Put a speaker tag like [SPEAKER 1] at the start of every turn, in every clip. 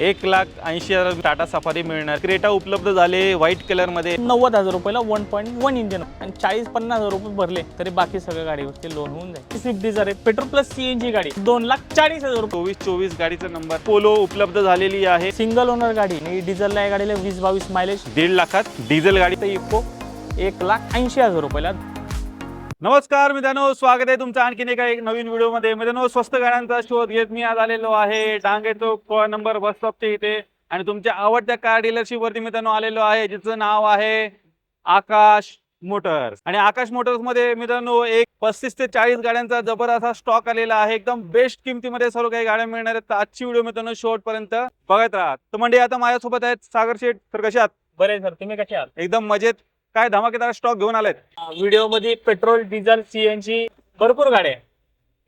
[SPEAKER 1] एक लाख ऐंशी हजार टाटा सफारी मिळणार. क्रेटा उपलब्ध झाले व्हाईट कलरमध्ये.
[SPEAKER 2] नव्वद हजार रुपयाला वन पॉईंट वन इंजिन आणि चाळीस पन्नास हजार रुपये भरले तरी बाकी सगळ्या गाडीवरती लोन होऊन जाईल. स्विफ्ट डिझायर आहे पेट्रोल प्लस सीएनजी गाडी दोन लाख चाळीस हजार रुपये.
[SPEAKER 1] चोवीस चोवीस गाडीचा नंबर पोलो उपलब्ध झालेली आहे.
[SPEAKER 2] सिंगल ओनर गाडी आणि डिझेलला या गाडीला वीस बावीस मायलेज
[SPEAKER 1] दीड लाखात डिझेल गाडी.
[SPEAKER 2] तर इको एक लाख ऐंशी हजार रुपयाला
[SPEAKER 1] नमस्कार मित्रांनो स्वागत आहे तुमचं आणखीन एका एक नवीन व्हिडिओमध्ये. मित्रांनो स्वस्त गाड्यांचा शोध घेत मी आज आलेलो आहे. डांगे चौक नंबर बस स्टॉपच्या इथे. आणि तुमच्या आवडत्या कार डीलरशिप वरती मित्रांनो आलेलो आहे जिचं नाव आहे आकाश मोटर्स. आणि आकाश मोटर्समध्ये मित्रांनो एक पस्तीस ते चाळीस गाड्यांचा जबर असा स्टॉक आलेला आहे. एकदम बेस्ट किमतीमध्ये सर्व काही गाड्या मिळणार आहेत. तर आजची व्हिडिओ मित्रांनो शेवट पर्यंत बघत राहा. तर म्हणजे आता माझ्यासोबत आहेत सागर शेठ. तर आहात?
[SPEAKER 2] बरे सर. तुम्ही कसे आहात?
[SPEAKER 1] एकदम मजेत. काय धमाकेदार स्टॉक घेऊन आलेत?
[SPEAKER 2] व्हिडिओमध्ये पेट्रोल डिझेल सीएनजी भरपूर गाड्या.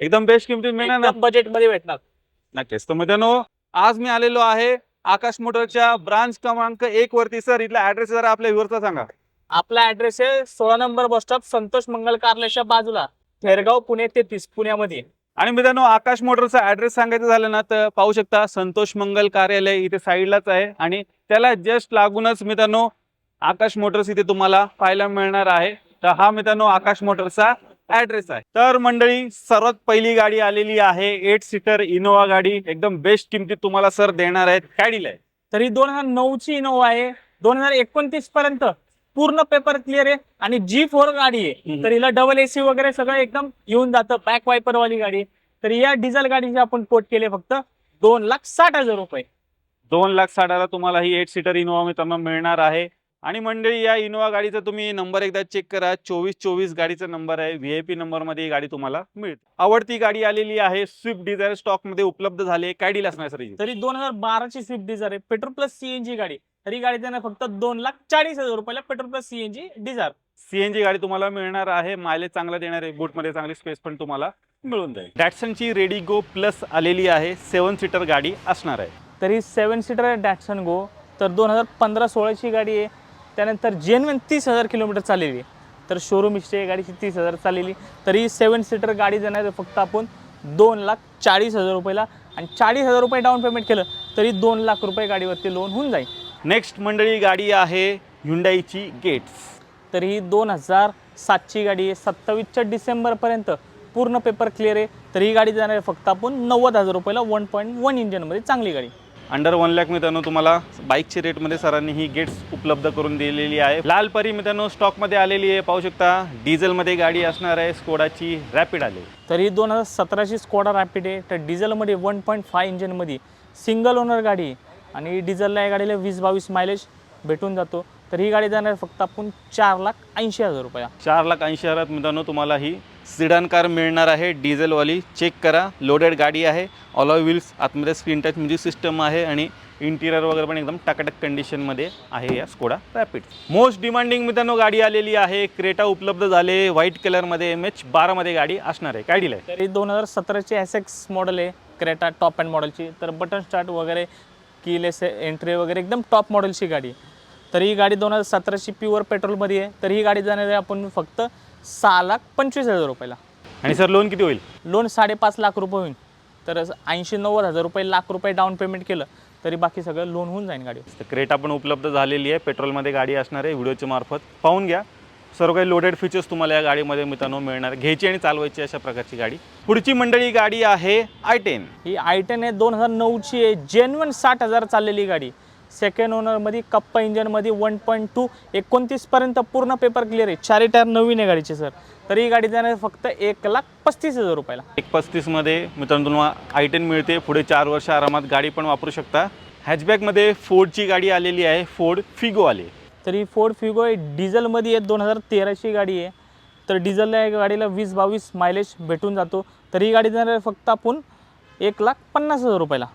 [SPEAKER 1] एकदम बेस्ट किमतीत मिळणार ना?
[SPEAKER 2] एकदम बजेटमध्ये भेटणार.
[SPEAKER 1] नक्कीच. तर मित्रांनो आज मी आलेलो आहे आकाश मोटरच्या ब्रांच क्रमांक एक वरती. सर इथला ऍड्रेस जरा आपल्या व्ह्युअरचा सांगा.
[SPEAKER 2] आपला ऍड्रेस आहे सोळा number bus stop Santosh Mangal कार्यालयाच्या बाजूला थेरगाव पुणे तेहतीस पुण्यामध्ये.
[SPEAKER 1] आणि मित्रांनो आकाश मोटरचा ऍड्रेस सांगायचं झालं ना तर पाहू शकता संतोष मंगल कार्यालय इथे साईडलाच आहे. आणि त्याला जस्ट लागूनच मित्रांनो आकाश मोटर्स इथे तुम्हाला पाहायला मिळणार आहे. तर हा मित्रांनो आकाश मोटरचा ऍड्रेस आहे. तर मंडळी सर्वात पहिली गाडी आलेली आहे एट सीटर इनोवा गाडी. एकदम बेस्ट किमतीत तुम्हाला सर देणार आहेत. काय डील आहे
[SPEAKER 2] तरी दोन हजार नऊ ची इनोवा आहे. दोन हजार एकोणतीस पर्यंत पूर्ण पेपर क्लिअर आहे. आणि जी फोर गाडी आहे. तर हिला डबल एसी वगैरे सगळं एकदम येऊन जातं. बॅक वायपर वाली गाडी. आहे. तर या डिझेल गाडीचे आपण कोट केले फक्त दोन लाख साठ हजार रुपये.
[SPEAKER 1] दोन लाख साठाला तुम्हाला ही एट सीटर इनोवा मित्रांनो मिळणार आहे. आणि मंडळी या इनोवा गाडीचा तुम्ही नंबर एकदा चेक करा. चोवीस चोवीस गाडीचा नंबर आहे. व्ही आय पी नंबरमध्ये ही गाडी तुम्हाला मिळते. आवडती गाडी आलेली आहे. स्विफ्ट डिझायर स्टॉकमध्ये उपलब्ध झाले काय डील असणार सर?
[SPEAKER 2] तरी दोन हजार बाराची स्विफ्ट डिझायर आहे. पेट्रोल प्लस सीएनजी गाडी. तरी गाडी त्यांना फक्त दोन लाख चाळीस हजार रुपयाला petrol plus CNG Dzire
[SPEAKER 1] CNG गाडी तुम्हाला मिळणार आहे. मायलेज चांगला देणार आहे. बूटमध्ये चांगली स्पेस पण तुम्हाला मिळून जाईल. डॅटसनची रेडी गो प्लस आलेली आहे. सेवन सीटर गाडी असणार आहे.
[SPEAKER 2] तरी सेवन सीटर आहे डॅटसन गो तर दोन हजार पंधरा सोळाची गाडी आहे. त्यानंतर जेनवन तीस हजार किलोमीटर चाललेली तर शोरूम हिस्ट्री आहे गाडीची तीस हजार चाललेली. तरी सेवन सीटर गाडी आहे फक्त आपण दोन लाख चाळीस हजार रुपयाला आणि चाळीस हजार रुपये डाऊन पेमेंट केलं तरी दोन लाख रुपये गाडीवरती लोन होऊन जाईल.
[SPEAKER 1] नेक्स्ट मंडळी गाडी आहे हुंडाईची गेट्स
[SPEAKER 2] तर ही दोन हजार सातची गाडी आहे. सत्तावीसच्या डिसेंबरपर्यंत पूर्ण पेपर क्लिअर आहे. तर ही गाडी जाणार आहे फक्त आपण नव्वद हजार रुपयाला वन पॉईंट वन इंजनमध्ये चांगली गाडी.
[SPEAKER 1] अंडर वन लॅक मित्रांनो तुम्हाला बाईकच्या रेटमध्ये सरांनी ही गेट्स उपलब्ध करून दिलेली आहे. लाल परी मित्रांनो स्टॉकमध्ये आलेली आहे. पाहू शकता डिझेलमध्ये गाडी असणार आहे स्कोडाची रॅपिड आली.
[SPEAKER 2] तर ही दोन हजार सतराची स्कॉडा रॅपिड आहे. तर डिझेलमध्ये वन पॉईंट फाय इंजनमध्ये सिंगल ओनर गाडी आणि डिझेलला या गाडीला वीस बावीस मायलेज भेटून जातो. तर ही गाडी जाणार फक्त आपण चार लाख ऐंशी हजार रुपया.
[SPEAKER 1] चार लाख ऐंशी हजारात मित्रांनो तुम्हाला ही सिडान कार मिळणार आहे. डिझेलवाली चेक करा. लोडेड गाडी आहे. ऑलॉय व्हील्स आतमध्ये स्क्रीन टच म्युझिक सिस्टम आहे आणि इंटिरियर वगैरे पण एकदम टाकाटक कंडिशनमध्ये आहे या स्कोडा रॅपिड मोस्ट डिमांडिंग मित्रांनो गाडी आलेली आहे. क्रेटा उपलब्ध झाले. व्हाईट कलरमध्ये एम एच बारामध्ये गाडी असणार आहे. काय डील आहे?
[SPEAKER 2] तरी दोन हजार सतराची एस एक्स मॉडेल आहे क्रेटा टॉप अँड मॉडेलची तर बटन स्टार्ट वगैरे कीलेस एंट्री वगैरे एकदम टॉप मॉडेलची गाडी. तर ही गाडी दोन हजार सतराची प्युअर पेट्रोलमध्ये आहे. तर ही गाडी जाणार आहे आपण फक्त सहा लाख पंचवीस हजार रुपयाला.
[SPEAKER 1] आणि सर लोन किती होईल?
[SPEAKER 2] लोन साडेपाच लाख रुपये होईल. तर ऐंशी नव्वद हजार रुपये लाख रुपये डाऊन पेमेंट केलं तरी बाकी सगळं लोन होऊन जाईल गाडी
[SPEAKER 1] तर क्रेटा पण उपलब्ध झालेली आहे. पेट्रोलमध्ये गाडी असणार आहे व्हिडिओच्या मार्फत. पाहून घ्या. सर्व काही लोडेड फीचर्स तुम्हाला या गाडीमध्ये मित्रांनो मिळणार. घ्यायची आणि चालवायची अशा प्रकारची गाडी. पुढची मंडळी गाडी आहे आय टेन
[SPEAKER 2] ही आय टेन आहे दोन हजार नऊची आहे. जेन्युन साठ हजार चाललेली गाडी. सेकंड ओनरमध्ये कप्पा इंजनमध्ये वन पॉईंट टू एकोणतीसपर्यंत पूर्ण पेपर क्लिअर आहे. चारी टायर नवीन आहे गाडीचे सर तर ही गाडी जाणार फक्त एक लाख पस्तीस हजार रुपयाला.
[SPEAKER 1] एक पस्तीसमध्ये मित्रांनो तुम्हाला आय टेन मिळते. पुढे चार वर्ष आरामात गाडी पण वापरू शकता. हॅचबॅकमध्ये फोर्डची गाडी आलेली आहे. फोर्ड फिगो आली.
[SPEAKER 2] तर ही फोर्ड फिगो आहे डिझेलमध्ये आहे. दोन हजार तेराची गाडी आहे. तर डिझेलला या गाडीला वीस बावीस मायलेज भेटून जातो. तर ही गाडी जाणार फक्त आपण एक लाख पन्नास हजार रुपयाला.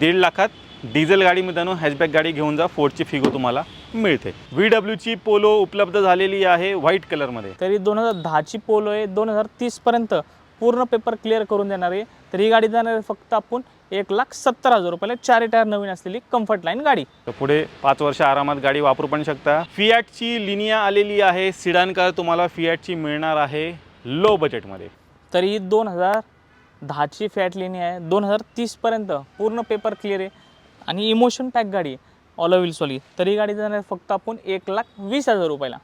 [SPEAKER 1] दीड लाखात डिझेल गाडी मित्रांनो हॅचबॅक गाडी घेऊन जा फोर्डची फिगो तुम्हाला मिळते. व्ही डब्ल्यूची पोलो उपलब्ध झालेली आहे व्हाईट कलरमध्ये
[SPEAKER 2] तरी दोन हजार दहाची पोलो आहे दोन हजार तीसपर्यंत पूर्ण पेपर क्लिअर करून देणार आहे. तर ही गाडी जाणार आहे फक्त आपण एक लाख सत्तर हजार रुपयाला चार टायर नवीन असलेली कम्फर्ट लाईन गाडी.
[SPEAKER 1] तर पुढे पाच वर्ष आरामात गाडी वापरू पण शकता. फियाटची लिनिया आलेली आहे सिडान कार तुम्हाला फियाटची मिळणार आहे लो बजेटमध्ये
[SPEAKER 2] तरी दोन हजार दहाची फॅट लिनी आहे दोन हजार तीसपर्यंत पूर्ण पेपर क्लिअर आहे. आणि इमोशन पॅक गाडी ऑल व्हील्सवाली तरी गाडी जाणार फक्त आपण एक लाख वीस हजार रुपयाला.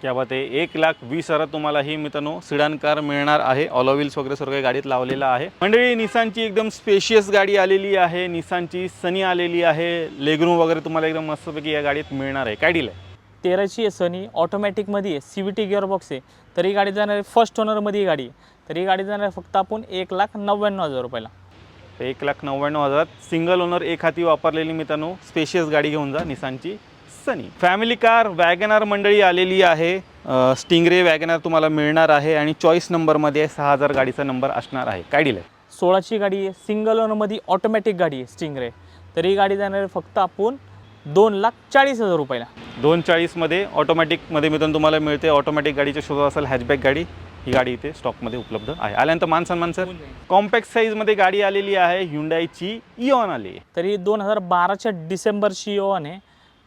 [SPEAKER 1] क्या बात आहे? एक लाख वीस हजार तुम्हाला ही मित्रांनो सिडान कार मिळणार आहे. ऑलोव्हिल्स वगैरे सर्व काही गाडीत लावलेला आहे. मंडळी निसानची एकदम स्पेशियस गाडी आलेली आहे. निसानची सनी आलेली आहे. लेगरूम वगैरे तुम्हाला एकदम मस्तपैकी या गाडीत मिळणार आहे. काय डील आहे?
[SPEAKER 2] तेराची आहे सनी ऑटोमॅटिकमध्ये आहे. सी व्ही टी गिअरबॉक्स आहे. तरी गाडी जाणार फर्स्ट ओनरमध्ये ही गाडी. आहे तरी गाडी जाणार फक्त आपण एक लाख नव्याण्णव हजार रुपयाला.
[SPEAKER 1] तर एक लाख नव्याण्णव हजारात सिंगल ओनर एक हाती वापरलेली मित्रांनो. स्पेशियस गाडी घेऊन जा निसानची सनी. फॅमिली कार वॅगनार मंडळी आलेली आहे. स्टिंगरे वॅगनार तुम्हाला मिळणार आहे आणि चॉईस नंबरमध्ये सहा हजार गाडीचा नंबर असणार आहे. काय डील आहे?
[SPEAKER 2] सोळाची गाडी आहे. सिंगल ओनरमध्ये ऑटोमॅटिक गाडी आहे स्टिंगरे तरी ही गाडी जाणार फक्त आपण दोन लाख चाळीस हजार रुपयाला.
[SPEAKER 1] दोन चाळीसमध्ये ऑटोमॅटिकमध्ये मित्रांनो तुम्हाला मिळते. ऑटोमॅटिक गाडीच्या शोधा असेल हॅचबॅक गाडी. ही गाडी इथे स्टॉकमध्ये उपलब्ध आहे. आल्यानंतर मान सन्मान सर? कॉम्पॅक्ट साईजमध्ये गाडी आलेली आहे हुंडाईची इऑन आली. आहे
[SPEAKER 2] तरी दोन हजार बाराच्या डिसेंबरची योन आहे.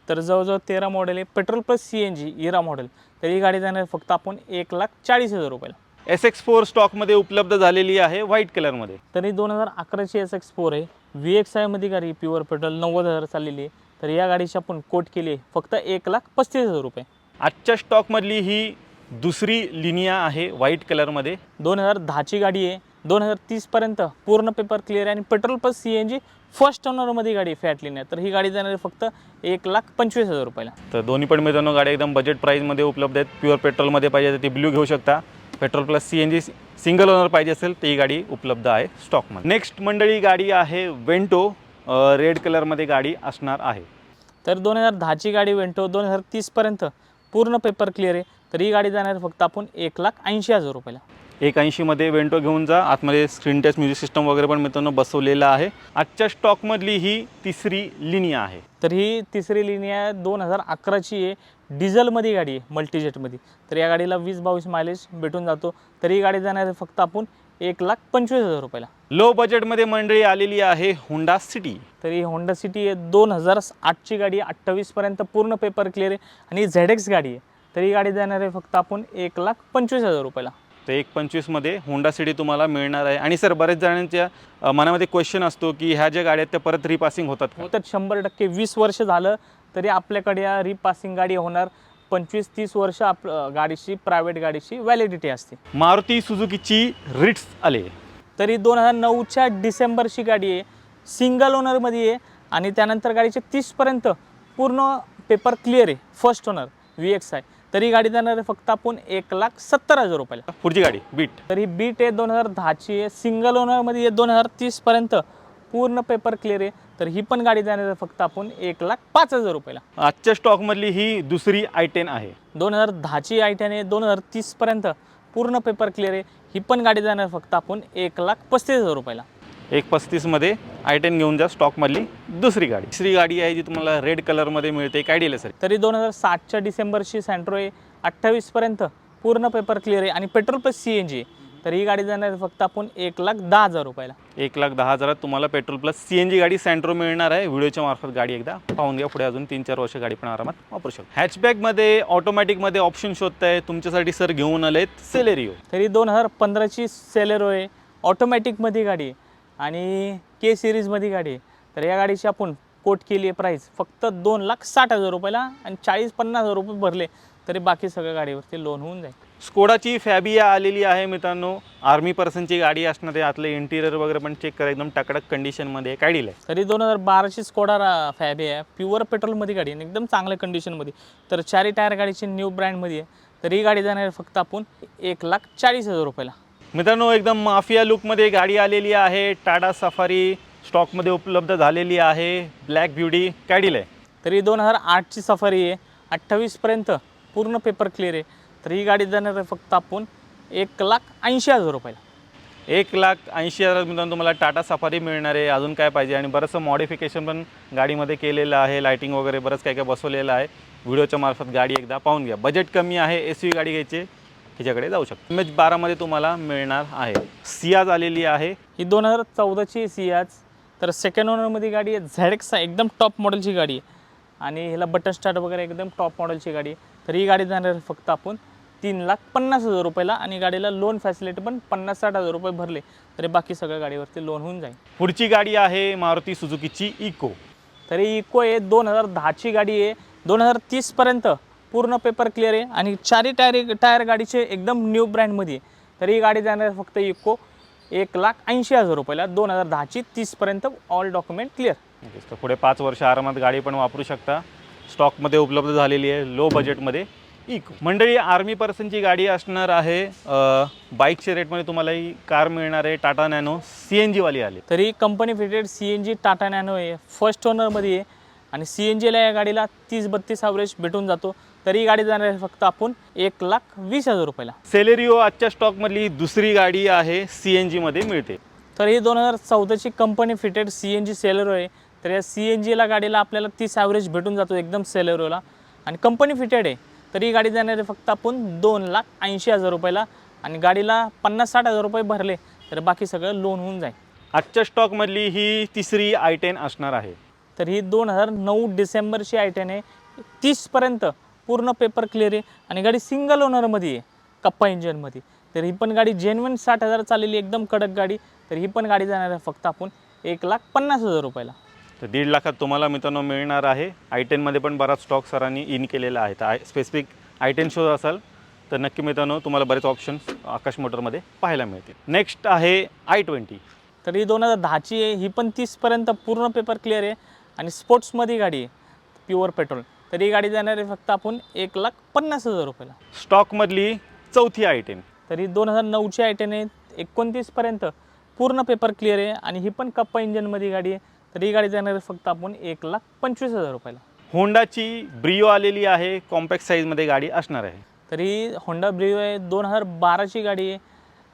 [SPEAKER 2] तर जवळजवळ तेरा मॉडेल आहे. Petrol plus C N G era model तर ही गाडी जाणार फक्त आपण एक लाख चाळीस हजार रुपयाला.
[SPEAKER 1] एस एक्स फोर स्टॉकमध्ये उपलब्ध झालेली आहे व्हाईट कलरमध्ये
[SPEAKER 2] तरी दोन हजार अकराची एस एक्स फोर आहे. व्ही एक्स आयमध्ये गाडी प्युअर पेट्रोल नव्वद हजार चाललेली आहे. तर या गाडीची आपण कोट केली आहे फक्त एक लाख पस्तीस हजार रुपये.
[SPEAKER 1] आजच्या स्टॉकमधली ही दुसरी लिनिया आहे व्हाईट कलरमध्ये.
[SPEAKER 2] दोन हजार दहाची गाडी आहे. दोन हजार तीसपर्यंत पूर्ण पेपर क्लिअर आहे आणि petrol plus C N G first ओनरमध्ये गाडी फॅट लिहिणार तर ही गाडी जाणार फक्त एक लाख पंचवीस हजार रुपयाला.
[SPEAKER 1] तर दोन्ही पण मित्रांनो गाड्या एकदम बजेट प्राईजमध्ये उपलब्ध आहेत. प्युअर पेट्रोलमध्ये पाहिजे तर ती ब्ल्यू घेऊ शकता. Petrol plus C N G single owner पाहिजे असेल तर ही गाडी उपलब्ध आहे स्टॉकमध्ये नेक्स्ट मंडळी गाडी आहे वेंटो रेड कलरमध्ये गाडी असणार आहे.
[SPEAKER 2] तर दोन हजार दहाची गाडी वेंटो दोन हजार तीसपर्यंत पूर्ण पेपर क्लिअर आहे. तर ही गाडी जाणार फक्त आपण एक लाख ऐंशी हजार रुपयाला.
[SPEAKER 1] एक ऐंशीमध्ये वेंटो घेऊन जा. आतमध्ये स्क्रीन टच म्युझिक सिस्टम वगैरे पण मित्रांनो बसवलेलं आहे. आजच्या स्टॉकमधली ही तिसरी लिनिया आहे.
[SPEAKER 2] तर ही तिसरी लिनिया दोन हजार अकराची आहे. डिझेलमध्ये गाडी आहे मल्टीजेटमध्ये तर या गाडीला वीस बावीस मायलेज भेटून जातो. तर ही गाडी जाणार आहे फक्त आपण एक लाख पंचवीस हजार रुपयाला.
[SPEAKER 1] लो बजेटमध्ये मंडळी आलेली आहे हुंडा सिटी
[SPEAKER 2] तर ही होंडा सिटी आहे. दोन हजार आठची गाडी अठ्ठावीसपर्यंत पूर्ण पेपर क्लिअर आहे. आणि झेड एक्स गाडी आहे. तर ही गाडी जाणार आहे फक्त आपण एक लाख पंचवीस हजार रुपयाला.
[SPEAKER 1] तर एक पंचवीसमध्ये होंडा सिटी तुम्हाला मिळणार आहे. आणि सर बरेच जणांच्या मनामध्ये क्वेश्चन असतो की ह्या ज्या गाड्या आहेत त्या परत रिपासिंग होतात का?
[SPEAKER 2] तर शंभर टक्के वीस वर्ष झालं तरी आपल्याकडे या रिपासिंग गाडी होणार. पंचवीस तीस वर्ष आप गाडीची प्रायव्हेट गाडीची व्हॅलिडिटी असते.
[SPEAKER 1] मारुती सुझुकीची रिट्स आले.
[SPEAKER 2] तरी दोन हजार नऊच्या डिसेंबरची गाडी आहे. सिंगल ओनरमध्ये आहे. आणि त्यानंतर गाडीचे तीसपर्यंत पूर्ण पेपर क्लिअर आहे. फर्स्ट ओनर व्ही एक्स आहे तरी गाडी जाणार आहे फक्त आपण एक लाख सत्तर हजार रुपयाला.
[SPEAKER 1] पुढची गाडी बीट.
[SPEAKER 2] तर ही बीट आहे दोन हजार दहाची आहे. सिंगल ओनरमध्ये दोन हजार तीसपर्यंत पूर्ण पेपर क्लिअर आहे. तर ही पण गाडी जाणार आहे फक्त आपण एक लाख पाच हजार रुपयाला.
[SPEAKER 1] आजच्या स्टॉकमधली ही दुसरी आय टेन आहे.
[SPEAKER 2] दोन हजार दहाची आय टेन आहे. दोन हजार तीसपर्यंत पूर्ण पेपर क्लिअर आहे. ही पण गाडी जाणार फक्त आपण एक लाख पस्तीस हजार रुपयाला.
[SPEAKER 1] एक पस्तीसमध्ये आय टेन घेऊन जा स्टॉकमधली दुसरी गाडी. तिसरी गाडी आहे जी तुम्हाला रेड कलरमध्ये मिळते काय डील आहे सर
[SPEAKER 2] तरी दोन हजार सातच्या डिसेंबरची सँट्रो आहे अठ्ठावीसपर्यंत पूर्ण पेपर क्लिअर आहे आणि petrol plus C N G तर ही गाडी जाणार फक्त आपण एक लाख दहा हजार रुपयाला.
[SPEAKER 1] एक लाख दहा हजारात तुम्हाला petrol plus C N G गाडी सँट्रो मिळणार आहे. व्हिडिओच्या मार्फत गाडी एकदा पाहून घ्या. पुढे अजून तीन चार वर्ष गाडी पण आरामात वापरू शकता. हॅचबॅकमध्ये ऑटोमॅटिकमध्ये ऑप्शन शोधताय. तुमच्यासाठी सर घेऊन आलेत सेलेरिओ
[SPEAKER 2] तरी दोन हजार पंधराची सेलेरो आहे ऑटोमॅटिकमध्ये गाडी आहे. आणि के सिरीजमध्ये गाडी आहे. तर या गाडीची आपण कोट केली आहे प्राईस फक्त दोन लाख साठ हजार रुपयाला आणि चाळीस पन्नास हजार रुपये भरले. तरी बाकी सगळ्या गाडीवरती लोन होऊन जाईल.
[SPEAKER 1] स्कोडाची फॅबिया आलेली आहे मित्रांनो. आर्मी पर्सनची गाडी असणार आहे. आतलं इंटिरियर वगैरे पण चेक करा. एकदम टकडक कंडिशनमध्ये डील आहे.
[SPEAKER 2] तरी दोन हजार बाराची स्कोडा फॅबी आहे. प्युअर पेट्रोलमध्ये गाडी आहे एकदम चांगल्या कंडिशनमध्ये तर चारी टायर गाडीची न्यू ब्रँडमध्ये आहे. तर ही गाडी जाणार आहे फक्त आपण एक लाख चाळीस हजार रुपयाला.
[SPEAKER 1] मित्रांनो एकदम माफिया लुकमध्ये गाडी आलेली आहे. टाटा सफारी स्टॉकमध्ये उपलब्ध झालेली आहे. ब्लॅक ब्युटी काय डील आहे?
[SPEAKER 2] तरी दोन हजार आठची सफारी आहे. अठ्ठावीसपर्यंत पूर्ण पेपर क्लिअर आहे. तर ही गाडी जाणार आहे फक्त आपण एक लाख ऐंशी हजार रुपयाला.
[SPEAKER 1] एक लाख ऐंशी हजार मित्रांनो तुम्हाला टाटा सफारी मिळणार आहे. अजून काय पाहिजे? आणि बरंचसं मॉडिफिकेशन पण गाडीमध्ये केलेलं आहे. लायटिंग वगैरे बरंच काय काय बसवलेलं आहे. व्हिडिओच्या मार्फत गाडी एकदा पाहून घ्या. बजेट कमी आहे. एस गाडी घ्यायची. ह्याच्याकडे जाऊ शकतो. एम एच बारामध्ये तुम्हाला मिळणार आहे. सियाज आलेली आहे.
[SPEAKER 2] ही दोन हजार चौदाची सियाज. तर सेकंड ओनरमध्ये गाडी आहे. झेड एक्स एकदम टॉप मॉडेलची गाडी आहे. आणि ह्याला बटन स्टार्ट वगैरे एकदम टॉप मॉडेलची गाडी आहे. तर ही गाडी जाणार आहे फक्त आपण तीन लाख पन्नास हजार रुपयाला. आणि गाडीला लोन फॅसिलिटी पण पन्नास साठ हजार रुपये भरले. तरी बाकी सगळ्या गाडीवरती लोन होऊन जाईल.
[SPEAKER 1] पुढची गाडी आहे मारुती सुझुकीची इको
[SPEAKER 2] तरी इको आहे. दोन हजार दहाची गाडी आहे. दोन हजार तीसपर्यंत पूर्ण पेपर क्लिअर आहे आणि चारही टायर टायर गाडीचे एकदम न्यू ब्रँडमध्ये आहे. तर ही गाडी जाणार फक्त इको एक लाख ऐंशी हजार रुपयाला. दोन हजार दहाची तीसपर्यंत ऑल डॉक्युमेंट क्लिअर.
[SPEAKER 1] तर पुढे पाच वर्ष आरामात गाडी पण वापरू शकता. स्टॉकमध्ये उपलब्ध झालेली आहे लो बजेटमध्ये इको. मंडळी आर्मी पर्सनची गाडी असणार आहे बाईकच्या रेटमध्ये तुम्हाला ही कार मिळणार आहे टाटा नॅनो सी एन जीवाली आली.
[SPEAKER 2] तरी company fitted C N G Tata Nano आहे. फर्स्ट ओनरमध्ये आहे. आणि सी एन जीला या गाडीला तीस बत्तीस ॲव्हरेज भेटून जातो. तरी ही गाडी जाणार आहे फक्त आपण एक लाख वीस हजार रुपयाला.
[SPEAKER 1] सेलेरिओ आजच्या स्टॉकमधली दुसरी गाडी आहे सी एन जीमध्ये मिळते.
[SPEAKER 2] तर ही दोन हजार चौदाची company fitted C N G Celerio आहे. तर या सी एन जीला गाडीला आपल्याला तीस ॲव्हरेज भेटून जातो एकदम सेलेरोला आणि कंपनी फिटेड आहे तर ही गाडी जाणार आहे फक्त आपण दोन लाख ऐंशी हजार रुपयाला. आणि गाडीला पन्नास साठ हजार रुपये भरले तर बाकी सगळं लोन होऊन जाईल.
[SPEAKER 1] आजच्या स्टॉकमधली ही तिसरी आय टेन असणार आहे.
[SPEAKER 2] तर ही दोन हजार नऊ डिसेंबरची आय टेन आहे. तीसपर्यंत पूर्ण पेपर क्लिअर आहे. आणि गाडी सिंगल ओनरमध्ये आहे कप्पा इंजनमध्ये तर ही पण गाडी जेन्युन साठ हजार चाललेली एकदम कडक गाडी. तर ही पण गाडी जाणार आहे फक्त आपण एक लाख पन्नास हजार रुपयाला.
[SPEAKER 1] तर दीड लाखात तुम्हाला मित्रांनो मिळणार आहे. आय टेनमध्ये पण बराच स्टॉक सरांनी इन केलेला आहे. तर आय स्पेसिफिक आय टेन शो असाल तर नक्की मित्रांनो तुम्हाला बरेच ऑप्शन्स आकाश मोटरमध्ये पाहायला मिळतील. नेक्स्ट आहे आय ट्वेंटी
[SPEAKER 2] तर ही दोन हजार दहाची आहे. ही पण तीसपर्यंत पूर्ण पेपर क्लिअर आहे. आणि स्पोर्ट्समध्ये गाडी आहे प्युअर पेट्रोल तर ही गाडी जाणार आहे फक्त आपण एक लाख पन्नास हजार रुपयाला.
[SPEAKER 1] स्टॉकमधली चौथी आय टेन.
[SPEAKER 2] तर ही दोन हजार नऊची आयटेन आहे एकोणतीसपर्यंत पूर्ण पेपर क्लिअर आहे आणि ही पण कप्पा इंजनमध्ये गाडी आहे. तर ही गाडी जाणार आहे फक्त आपण एक लाख पंचवीस हजार रुपयाला.
[SPEAKER 1] होंडाची ब्रिओ आलेली आहे कॉम्पॅक्ट साईजमध्ये गाडी असणार आहे.
[SPEAKER 2] तर ही होंडा ब्रिओ आहे दोन हजार बाराची गाडी आहे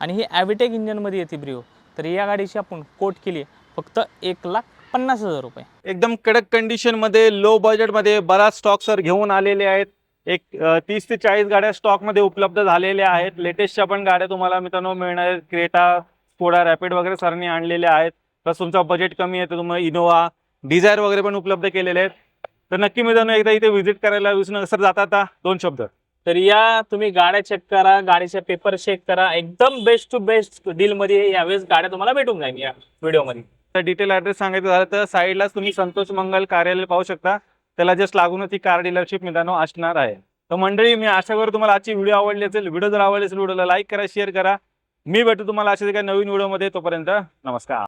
[SPEAKER 2] आणि ही ॲव्हिटेक इंजनमध्ये येते ब्रिओ. तर या गाडीची आपण कोट केली आहे फक्त एक लाख पन्नास हजार रुपये.
[SPEAKER 1] एकदम कडक कंडिशनमध्ये लो बजेटमध्ये बराच स्टॉक सर घेऊन आलेले आहेत. एक तीस ते चाळीस गाड्या स्टॉकमध्ये उपलब्ध झालेल्या आहेत. लेटेस्टच्या पण गाड्या तुम्हाला मित्रांनो मिळणार आहेत. क्रेटा स्कोडा रॅपिड वगैरे सरांनी आणलेल्या आहेत. प्लस तुमचा बजेट कमी आहे तर तुम्हाला इनोवा डिझायर वगैरे पण उपलब्ध केलेले आहेत. तर नक्की मित्रांनो एकदा इथे व्हिजिट करायला विसरू नका. सर जाता आता दोन शब्द.
[SPEAKER 2] तर या तुम्ही गाड्या चेक करा गाडीचे पेपर चेक करा. एकदम बेस्ट टू बेस्ट डीलमध्ये यावेळेस गाड्या तुम्हाला भेटून जाईल या व्हिडिओमध्ये
[SPEAKER 1] तर डिटेल ॲड्रेस सांगायचं झालं तर साईडलाच तुम्ही संतोष मंगल कार्यालय पाहू शकता. त्याला जस्ट लागूनच ही कार डीलरशिप मित्रांनो असणार आहे. तर मंडळी मी आशा करतो तुम्हाला आजची व्हिडिओ आवडली असेल व्हिडिओ जर आवडली असेल व्हिडिओला लाईक करा शेअर करा. मी भेटू तुम्हाला अशाच एका नवीन व्हिडिओमध्ये तोपर्यंत नमस्कार.